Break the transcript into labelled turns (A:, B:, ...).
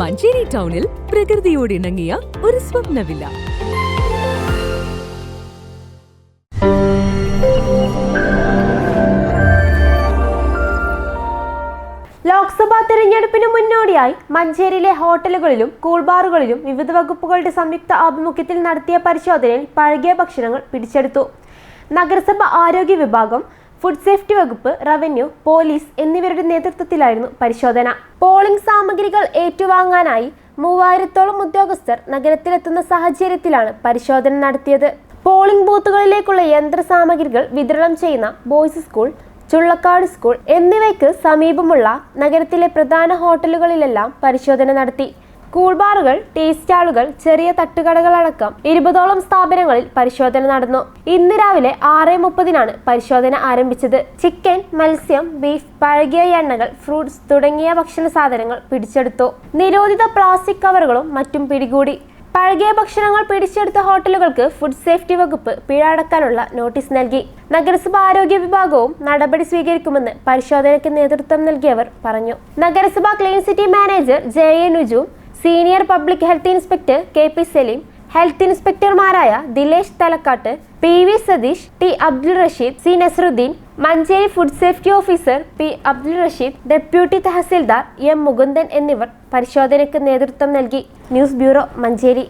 A: മഞ്ചേരി ടൗണിൽ പ്രകൃതിയോട് ഇണങ്ങിയ ഒരു സ്വപ്നവില്ല.
B: ലോക്സഭാ തെരഞ്ഞെടുപ്പിന് മുന്നോടിയായി മഞ്ചേരിയിലെ ഹോട്ടലുകളിലും കൂൾബാറുകളിലും വിവിധ വകുപ്പുകളുടെ സംയുക്ത ആഭിമുഖ്യത്തിൽ നടത്തിയ പരിശോധനയിൽ പഴകിയ ഭക്ഷണങ്ങൾ പിടിച്ചെടുത്തു. നഗരസഭ ആരോഗ്യ വിഭാഗം ഫുഡ് സേഫ്റ്റി വകുപ്പ് റവന്യൂ പോലീസ് എന്നിവരുടെ നേതൃത്വത്തിലായിരുന്നു പരിശോധന. പോളിംഗ് സാമഗ്രികൾ ഏറ്റുവാങ്ങാനായി മൂവായിരത്തോളം ഉദ്യോഗസ്ഥർ നഗരത്തിലെത്തുന്ന സാഹചര്യത്തിലാണ് പരിശോധന നടത്തിയത്. പോളിംഗ് ബൂത്തുകളിലേക്കുള്ള യന്ത്ര സാമഗ്രികൾ വിതരണം ചെയ്യുന്ന ബോയ്സ് സ്കൂൾ ചുള്ളക്കാട് സ്കൂൾ എന്നിവയ്ക്ക് സമീപമുള്ള നഗരത്തിലെ പ്രധാന ഹോട്ടലുകളിലെല്ലാം പരിശോധന നടത്തി. കൂൾ ബാറുകൾ ടീ സ്റ്റാളുകൾ ചെറിയ തട്ടുകടകളടക്കം ഇരുപതോളം സ്ഥാപനങ്ങളിൽ പരിശോധന നടന്നു. ഇന്ന് രാവിലെ ആറ് മുപ്പതിനാണ് പരിശോധന ആരംഭിച്ചത്. ചിക്കൻ മത്സ്യം ബീഫ് പഴകിയ എണ്ണകൾ ഫ്രൂട്ട്സ് തുടങ്ങിയ ഭക്ഷണ സാധനങ്ങൾ പിടിച്ചെടുത്തു. നിരോധിത പ്ലാസ്റ്റിക് കവറുകളും മറ്റും പിടികൂടി. പഴകിയ ഭക്ഷണങ്ങൾ പിടിച്ചെടുത്ത ഹോട്ടലുകൾക്ക് ഫുഡ് സേഫ്റ്റി വകുപ്പ് പിഴ അടക്കാനുള്ള നോട്ടീസ് നൽകി. നഗരസഭ ആരോഗ്യ വിഭാഗവും നടപടി സ്വീകരിക്കുമെന്ന് പരിശോധനയ്ക്ക് നേതൃത്വം നൽകിയവർ പറഞ്ഞു. നഗരസഭ clean city manager J A Nuju senior public health inspector K P Saleem health ഇൻസ്പെക്ടർമാരായ Dilesh Thalakkattu P V Satheesh T Abdul Rasheed C Nasaruddeen Manjeri food safety officer P Abdul Rasheed deputy tahsildar M Mukundan എന്നിവർ പരിശോധനയ്ക്ക് നേതൃത്വം നൽകി. News bureau Manjeri.